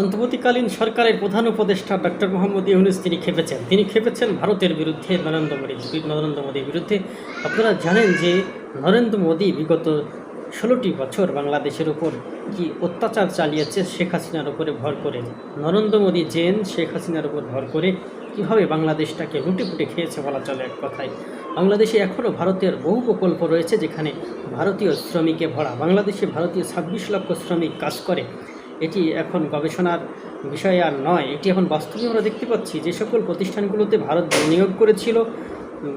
অন্তর্বর্তীকালীন সরকারের প্রধান উপদেষ্টা ডক্টর মোহাম্মদ ইউনুস তিনি খেপেছেন। তিনি খেপেছেন ভারতের বিরুদ্ধে, নরেন্দ্র মোদী নরেন্দ্র মোদীর বিরুদ্ধে। আপনারা জানেন যে নরেন্দ্র মোদী বিগত ষোলোটি বছর বাংলাদেশের উপর কি অত্যাচার চালিয়েছে, শেখ হাসিনার উপরে ভর করে। নরেন্দ্র মোদী জেন, শেখ হাসিনার উপর ভর করে কীভাবে বাংলাদেশটাকে লুটেপুটে খেয়েছে বলা চলে এক কথায়। বাংলাদেশে এখনও ভারতের বহু প্রকল্প রয়েছে যেখানে ভারতীয় শ্রমিকে ভরা। বাংলাদেশে ভারতীয় ছাব্বিশ লক্ষ শ্রমিক কাজ করে। এটি এখন গবেষণার বিষয় আর নয়, এটি এখন বাস্তবে আমরা দেখতে পাচ্ছি যে সকল প্রতিষ্ঠানগুলোতে ভারত বিনিয়োগ করেছিল,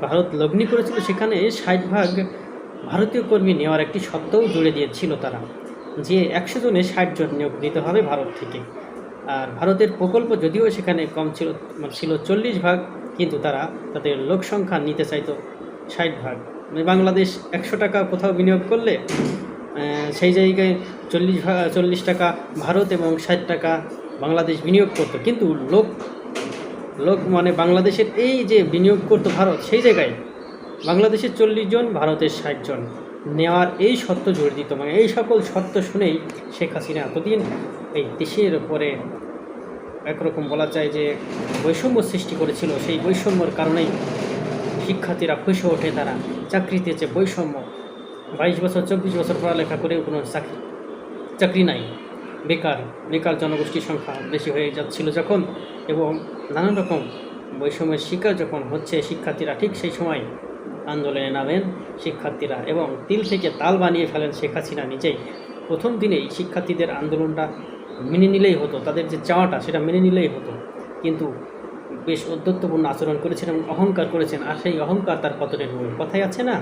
ভারত লগ্নি করেছিল, সেখানে ষাট ভাগ ভারতীয় কর্মী নেওয়ার একটি শব্দও জুড়ে দিয়েছিল তারা, যে একশো জনে ষাট জন নিয়োগ দিতে হবে ভারত থেকে। আর ভারতের প্রকল্প যদিও সেখানে কম ছিল মানে ছিল চল্লিশ ভাগ, কিন্তু তারা তাদের লোক সংখ্যা নিতে চাইতো ষাট ভাগ। মানে বাংলাদেশ একশো টাকা কোথাও বিনিয়োগ করলে সেই জায়গায় চল্লিশ চল্লিশ টাকা ভারত এবং ষাট টাকা বাংলাদেশ বিনিয়োগ করতো। কিন্তু লোক লোক মানে বাংলাদেশের এই যে বিনিয়োগ করতো ভারত, সেই জায়গায় বাংলাদেশের চল্লিশ জন, ভারতের ষাট জন নেওয়ার এই শর্ত জোর দিত। মানে এই সকল শর্ত শুনেই শেখ হাসিনা এতদিন এই দেশের উপরে একরকম বলা যায় যে বৈষম্য সৃষ্টি করেছিল। সেই বৈষম্যর কারণেই শিক্ষার্থীরা খুশি ওঠে, তারা চাকরিতে যে বৈষম্য বাইশ বছর, চব্বিশ বছর পড়ালেখা করেও কোনো চাকরি চাকরি নাই। বেকার বেকার জনগোষ্ঠীর সংখ্যা বেশি হয়ে যাচ্ছিল যখন এবং নানান রকম বৈষম্যের শিকার যখন হচ্ছে শিক্ষার্থীরা, ঠিক সেই সময় আন্দোলনে নামেন শিক্ষার্থীরা এবং তিল থেকে তাল বানিয়ে ফেলেন শেখ হাসিনা নিজেই। প্রথম দিনেই শিক্ষার্থীদের আন্দোলনটা মেনে নিলেই হতো, তাদের যে চাওয়াটা সেটা মেনে নিলেই হতো। কিন্তু বেশ অধ্যত্বপূর্ণ আচরণ করেছেন এবং অহংকার করেছেন, আর সেই অহংকার তার পতনের মূল কথাই আছে না?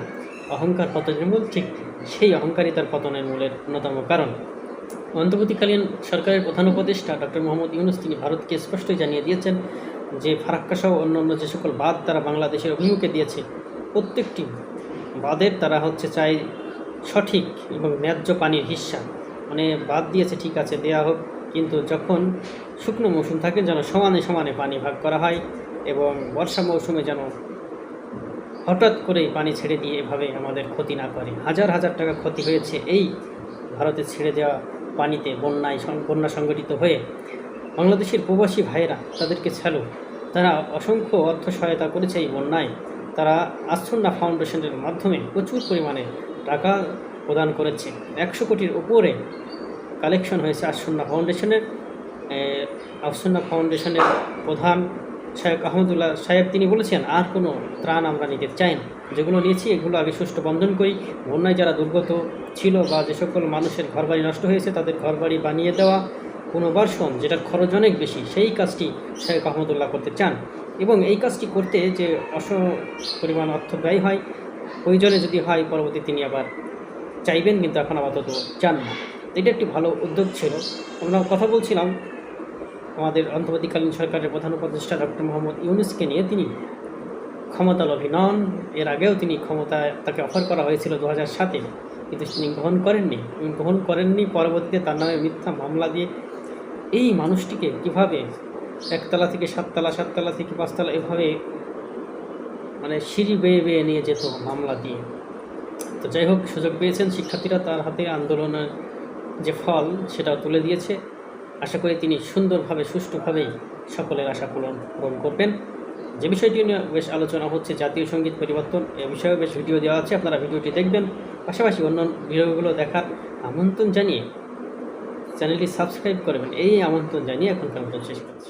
অহংকার পতনের মূল ঠিক সেই অহংকারই তার পতনের মূলের অন্যতম কারণ। অন্তর্বর্তীকালীন সরকারের প্রধান উপদেষ্টা ডক্টর মোহাম্মদ ইউনুস তিনি ভারতকে স্পষ্টই জানিয়ে দিয়েছেন যে ফারাক্কা সহ অন্য যে সকল বাদ তারা বাংলাদেশের অভিমুখে দিয়েছে, প্রত্যেকটি বাদের তারা হচ্ছে চাই সঠিক এবং ন্যায্য পানির হিস্সা। মানে বাদ দিয়েছে, ঠিক আছে, দেয়া হোক, কিন্তু যখন শুকনো মৌসুম থাকে যেন সমানে সমানে পানি ভাগ করা হয় এবং বর্ষা মৌসুমে যেন হঠাৎ করেই পানি ছেড়ে দিয়ে এভাবে আমাদের ক্ষতি না করে। হাজার হাজার টাকা ক্ষতি হয়েছে। এই ভারতে ছেড়ে দেওয়া পানিতে বন্যায় বন্যা সংগঠিত হয়ে বাংলাদেশের প্রবাসী ভাইয়েরা তাদেরকে ছাড়ো। তারা অসংখ্য অর্থ সহায়তা করেছে এই বন্যায়। তারা আশ্রন্না ফাউন্ডেশনের মাধ্যমে প্রচুর পরিমাণে টাকা প্রদান করেছে। একশো কোটির উপরে কালেকশন হয়েছে আশ্রন্না ফাউন্ডেশনের। আশ্রন্না ফাউন্ডেশনের প্রধান শাহেক আহমদুল্লাহ সাহেব, তিনি বলেছেন, আর কোনো ত্রাণ আমরা নিতে চাই না। যেগুলো নিয়েছি, এগুলো আগে সুষ্ঠু বন্ধন করি। বন্যায় যারা দুর্গত ছিল বা যে সকল মানুষের ঘরবাড়ি নষ্ট হয়েছে, তাদের ঘরবাড়ি বানিয়ে দেওয়া পুনর্বাসন যেটার খরচ অনেক বেশি, সেই কাজটি শেখ আহমদুল্লাহ করতে চান। এবং এই কাজটি করতে যে অস পরিমাণ অর্থ ব্যয় হয়, প্রয়োজনে যদি হয়, পরবর্তী তিনি আবার চাইবেন, কিন্তু এখন আপাতত চান না। এটা একটি ভালো উদ্যোগ ছিল। আমরা কথা বলছিলাম আমাদের অন্তর্বর্তীকালীন সরকারের প্রধান উপদেষ্টা ডক্টর মোহাম্মদ ইউনুসকে নিয়ে তিনি ক্ষমতালোভী নন এর আগেও তিনি ক্ষমতা তাকে অফার করা হয়েছিল দু হাজার সাতে। কিন্তু তিনি গ্রহণ করেননি। গ্রহণ করেননি, পরবর্তীতে তার নামে মিথ্যা মামলা দিয়ে। এই মানুষটিকে কীভাবে একতলা থেকে সাততলা সাততলা থেকে পাঁচতলা এভাবে মানে সিঁড়ি বেয়ে বেয়ে নিয়ে যেত মামলা দিয়ে? তো যাই হোক, সুযোগ পেয়েছেন শিক্ষার্থীরা। তার হাতে আন্দোলনের যে ফল সেটা তুলে দিয়েছে। আশা করি তিনি সুন্দরভাবে, সুষ্ঠুভাবেই সকলের আশা পূরণ পূরণ করবেন। যে বিষয়টি নিয়ে বেশ আলোচনা হচ্ছে, জাতীয় সংগীত পরিবর্তন এ বিষয়েও বেশ ভিডিও দেওয়া আছে, আপনারা ভিডিওটি দেখবেন। পাশাপাশি অন্য ভিডিওগুলো দেখার আমন্ত্রণ জানিয়ে চ্যানেলটি সাবস্ক্রাইব করবেন। এই আমন্ত্রণ জানিয়ে এখনকার মতো শেষ করছি।